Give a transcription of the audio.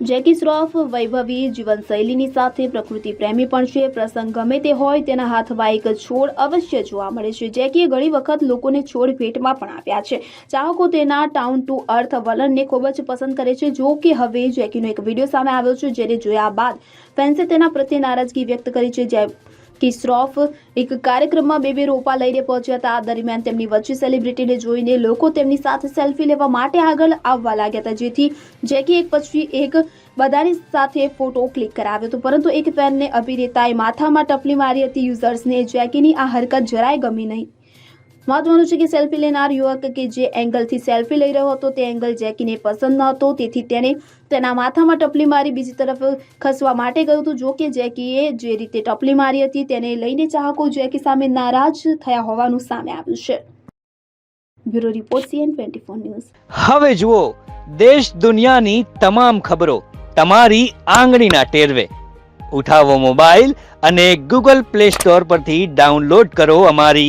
જેકી શ્રોફ, વૈભવી જીવનશૈલીની સાથે પ્રકૃતિ પ્રેમી પણ છે. પ્રસંગ ગમે તે હોય તેના હાથમાં એક છોડ અવશ્ય જોવા મળે છે. જેકીએ ઘણી વખત લોકોને છોડ ભેટમાં પણ આપ્યા છે. ચાહકો તેના ટાઉન ટુ અર્થ વલણને ખૂબ જ પસંદ કરે છે. જો કે હવે જેકીનો એક વીડિયો સામે આવ્યો છે, જેને જોયા બાદ ફેન્સે તેના પ્રત્યે નારાજગી વ્યક્ત કરી છે. જે કે શ્રોફ એક કાર્યક્રમમાં બે બે રોપા લઈને પહોંચ્યા હતા. આ દરમિયાન તેમની વચ્ચે સેલિબ્રિટીને જોઈને લોકો તેમની સાથે સેલ્ફી લેવા માટે આગળ આવવા લાગ્યા હતા. જેથી જેકી એક પછી એક બધાની સાથે ફોટો ક્લિક કરાવ્યો હતો. પરંતુ એક ફેનને અભિનેતાએ માથામાં ટપલી મારી હતી. યુઝર્સને જેકીની આ હરકત જરાય ગમી નહીં. મહત્વનું છે કે સેલ્ફી લેનાર યુવક કે જે એંગલથી સેલ્ફી લઈ રહ્યો હતો, તે એંગલ જેકીને પસંદ ન હતો તેથી તેને તેના માથામાં ટપલી મારી બીજી તરફ ખસવા માટે ગયું હતું. જો કે જેકીએ જે રીતે ટપલી મારી હતી, તેને લઈને ચાહકો જેકી સામે નારાજ થયા હોવાનું સામે આવ્યું છે. Bureau report CN twenty four news. હવે જુઓ, દેશ દુનિયાની તમામ ખબરો તમારી આંગળીના ટેરવે. ઉઠાવો મોબાઈલ અને ગૂગલ પ્લે સ્ટોર પરથી ડાઉનલોડ કરો અમારી